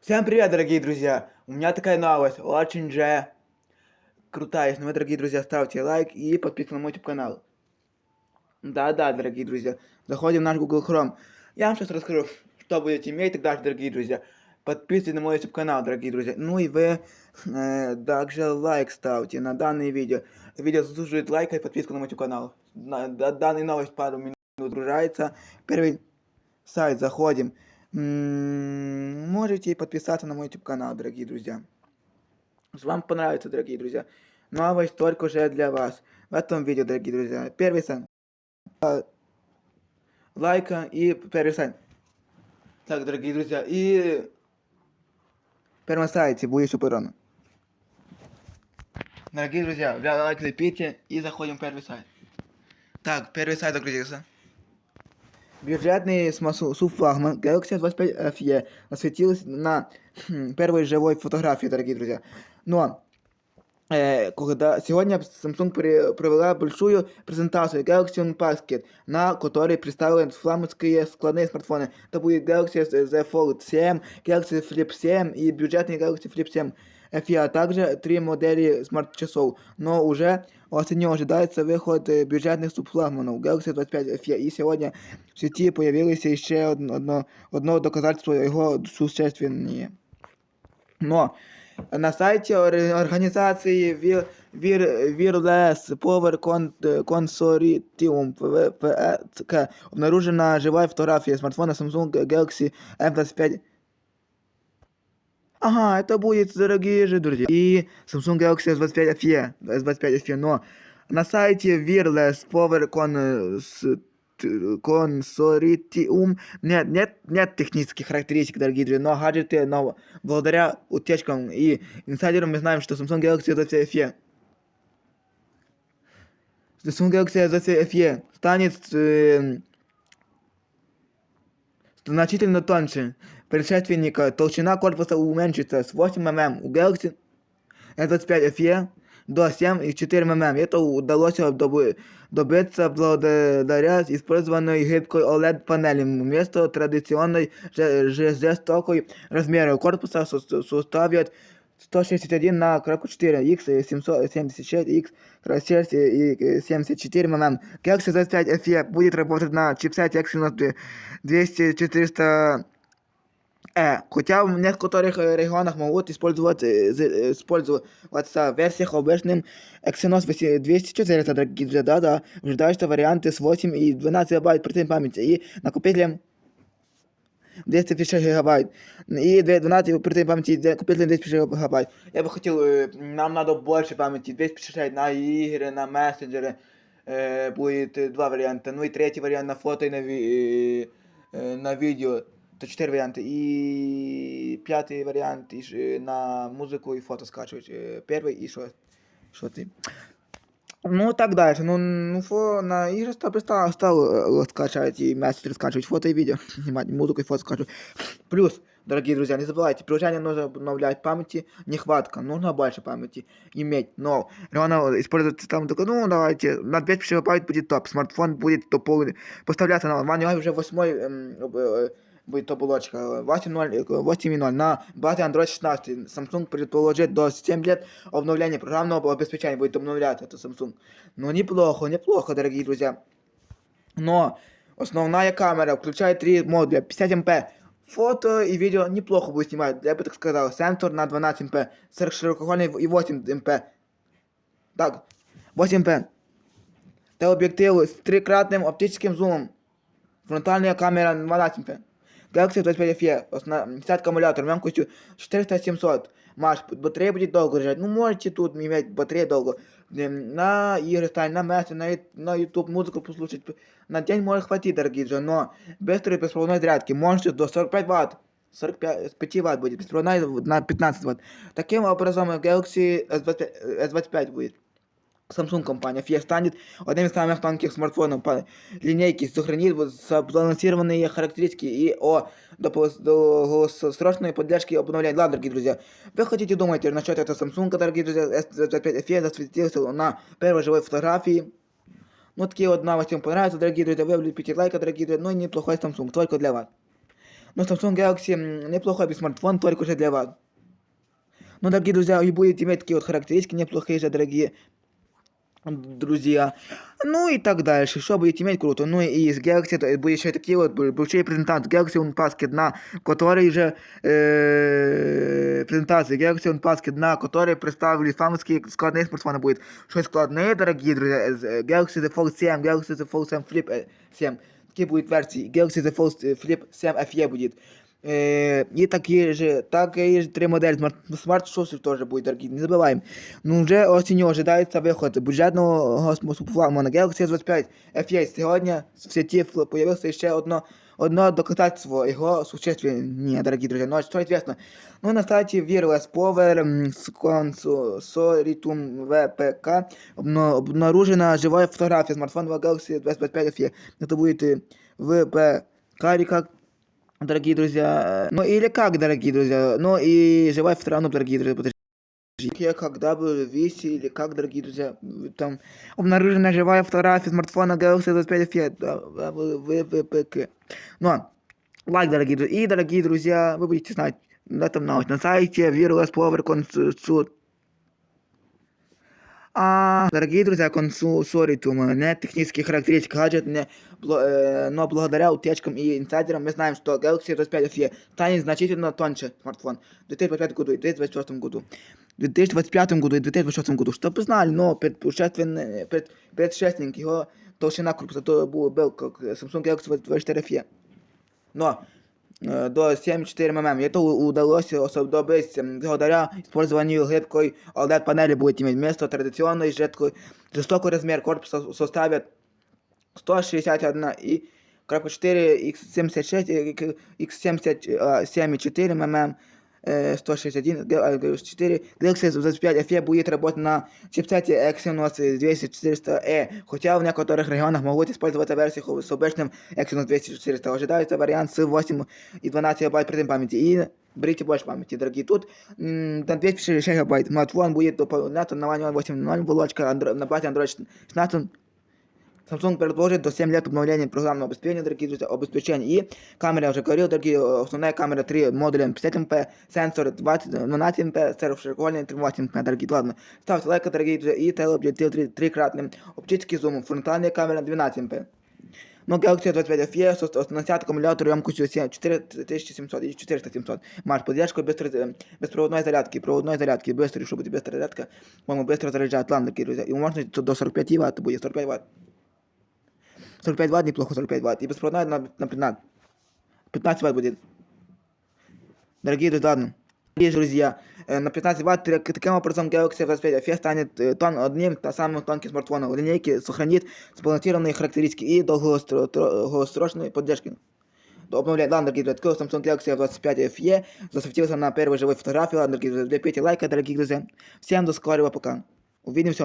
Всем привет, дорогие друзья! У меня такая новость, очень же крутая. Если вы, дорогие друзья, ставьте лайк и подписывайтесь на мой YouTube канал. Да-да, дорогие друзья, заходим в наш Google Chrome. Я вам сейчас расскажу, что будете иметь дальше, дорогие друзья. Подписывайтесь на мой YouTube канал, дорогие друзья. Ну и вы э, также лайк ставьте на данное видео. Видео заслуживает лайка и подписку на мой YouTube канал. На, да- данная новость пару минут загружается. Первый сайт заходим. Можете подписаться на мой YouTube канал, дорогие друзья. Вам понравится, дорогие друзья. Новость только уже для вас. В этом видео, дорогие друзья. Первый сайт. А, Лайка и первый сайт. Так, дорогие друзья, и в первом сайте будет супер рано. Дорогие друзья, лайк лепите и заходим в первый сайт. Так, первый сайт загрузился. Бюджетный смасу- суфлагман Galaxy 25 FE осветилась на хм, первой живой фотографии, дорогие друзья. Но э, когда сегодня Samsung при- провела большую презентацию Galaxy Unpacked, на которой представлены флагманские складные смартфоны. Это будет Galaxy Z Fold 7, Galaxy Flip 7 и бюджетный Galaxy Flip 7 FE, а также три модели смарт-часов. Но уже осенью ожидается выход э, бюджетных субфлагманов Galaxy 25 FE. И сегодня в сети появилось еще одно, одно, одно доказательство его существеннее. Но на сайте ор- организации Vir, Vir, Wireless Power Con- Consortium VPK обнаружена живая фотография смартфона Samsung Galaxy M25. Ага, это будет, дорогие же друзья. И Samsung Galaxy S25 FE, S25 FE, но на сайте Wireless Power Consortium нет, нет, нет технических характеристик, дорогие друзья, но гаджеты, но благодаря утечкам и инсайдерам мы знаем, что Samsung Galaxy S25 FE Samsung Galaxy S25 FE станет э, значительно тоньше предшественника. Толщина корпуса уменьшится с 8 мм у Galaxy S25 FE до 7,4 мм. Это удалось добиться благодаря использованной гибкой OLED-панели вместо традиционной же- же- жестокой размера корпуса со- составит 161 на 4, X 776, X 6 и 74 мм. Galaxy S25 FE будет работать на чипсете Exynos 200 400 Э, хотя в некоторых э, регионах могут использовать, э, з- э, использоваться в версиях обычным Exynos 204, дорогие друзья, да-да, ожидаются варианты с 8 и 12 гигабайт оперативной памяти и накопителем 256 гигабайт и 12 оперативной памяти и накопителем 256 гигабайт. Я бы хотел, э, нам надо больше памяти, 256 на игры, на мессенджеры, э, будет э, два варианта, ну и третий вариант на фото и на, ви- э, э, на видео. То 4 варианта. И пятый вариант и ж- на музыку и фото скачивать. Э, Первый и что? Что ты? Ну, так дальше. Ну, ну фо, на игры стал, стал, стал э, скачивать и мессенджер скачивать фото и видео. Снимать музыку и фото скачивать. Плюс, дорогие друзья, не забывайте, приложение нужно обновлять памяти, нехватка, нужно больше памяти иметь. Но реально использовать там только, ну, давайте, на 200 гигабайт будет топ, смартфон будет топовый, поставляться на One UI уже 8 будет топ-улочка 8.0, 8.0 на базе Android 16. Samsung предположит до 7 лет обновления программного обеспечения будет обновляться, это Samsung. Ну, неплохо, неплохо, дорогие друзья. Но основная камера включает три модуля 50 МП. Фото и видео неплохо будет снимать, я бы так сказал. Сенсор на 12 МП, широкоугольный и 8 МП. Так, 8 МП. Телеобъектив с трикратным оптическим зумом. Фронтальная камера 12 МП. Galaxy 25 FE, осна- 50 аккумулятор, емкостью 400-700. Маш, батарея будет долго лежать. Ну, можете тут иметь батарею долго. Эм, На игры ставить, на место, на, ю- на YouTube музыку послушать. На день может хватить, дорогие друзья, но быстрой беспроводной зарядки можете до 45 Вт. 45, с 5 Вт будет, беспроводная на 15 Вт. Таким образом, Galaxy S25, S25 будет. Samsung компания FE станет одним из самых тонких смартфонов по линейке, сохранит сбалансированные характеристики и о долгосрочной поддержке обновления. Ладно, дорогие друзья, вы хотите думать насчет этого Samsung, дорогие друзья, S25 FE засветился на первой живой фотографии. Ну, такие вот новости вам понравятся, дорогие друзья, вы влепите лайк, дорогие друзья, ну и неплохой Samsung, только для вас. Но Samsung Galaxy неплохой смартфон, только уже для вас. Ну, дорогие друзья, и будет иметь такие вот характеристики неплохие же, дорогие друзья. Ну и так дальше. Что будет иметь круто? Ну и из Galaxy то будет еще такие вот б- большие презентации. Galaxy Unpacked на который же э, презентации Galaxy Unpacked на которой представили самые складные смартфоны будет. Что складные, дорогие друзья, з- Galaxy Z Fold 7, Galaxy Z Fold 7 Flip э, 7. Такие будут версии. Galaxy Z Fold э, Flip 7 FE будет. Э, и такие же, такие же три модели смарт, смарт-шосер тоже будет, дорогие, не забываем. Ну, уже осенью ожидается выход бюджетного флагмана Galaxy S25 FE. Сегодня в сети фл- появился ще одно, одно доказательство его существования, дорогие друзья. Ну, а что известно? Ну, на сайте Wireless Power м, с Consoritum VPK обна- обнаружена живая фотография смартфона Galaxy S25 FE. Это будет э, VPK, или как дорогие друзья. Ну или как, дорогие друзья. Ну и живая ну, дорогие друзья, подождите. Я когда бы виси или как, дорогие друзья, там обнаружена живая фотография смартфона Galaxy S25 FE, да, да, в- VPK. Ну, лайк, дорогие друзья. И, дорогие друзья, вы будете знать, на этом на, сайте Wireless Power Consult. А, дорогие друзья, консорциум, не технические характеристики гаджет, не, бл- э, но благодаря утечкам и инсайдерам мы знаем, что Galaxy S25 FE станет значительно тоньше смартфон в 2025 году и 2026 году. В 2025 году и 2026 году. Чтобы вы знали, но предшественник, пред, предшественник его толщина корпуса то был, был как Samsung Galaxy S24 FE. Но э, до 7,4 мм. Это удалось особенно благодаря использованию гибкой OLED-панели иметь вместо традиционной жидкой, жестокий размер корпуса составит 161 и 4 x76 и к- x77,4 мм. э, 161, г- э, 4. Galaxy S25 FE будет работать на чипсете Exynos 2400E, хотя в некоторых регионах могут использоваться версии ху- с обычным Exynos 2400. Ожидается вариант с 8 и 12 гигабайт оперативной памяти. И берите больше памяти, дорогие. Тут м, на 256 гигабайт смартфон будет дополняться на 8.0 оболочка Andro- на базе Android 16 Samsung предложит до 7 лет обновления программного обеспечения, дорогие друзья, обеспечения. И камера, я уже говорил, дорогие, основная камера 3 модуля 50 МП, сенсор 20, 12 МП, широкоугольный 38 МП, дорогие, ладно. Ставьте лайк, дорогие друзья, и телеобъектив 3, трикратный, оптический зум, фронтальная камера 12 МП. Но Galaxy 25 FE с оснастят аккумулятор емкостью 4700 и 4700. Маш, поддержку быстрой, э, беспроводной зарядки, проводной зарядки, быстрый, чтобы будет быстрая зарядка, по-моему, быстро заряжать, ладно, дорогие друзья. И можно до 45 Вт будет, 45 Вт. 45 Вт неплохо, 45 Вт. И беспроводная на, на 15. 15 Вт будет. Дорогие друзья, ладно. Дорогие друзья, э, на 15 Вт так- таким образом Galaxy S25 FE станет э, тон, одним та самым тонким смартфоном линейки, сохранит сбалансированные характеристики и долгостро- тро- долгосрочную поддержку. До обновления, ладно, дорогие друзья, такой Samsung Galaxy S25 FE засветился на первой живой фотографии, ладно, дорогие друзья, лепите лайка, дорогие друзья. Всем до скорого, пока. Увидимся в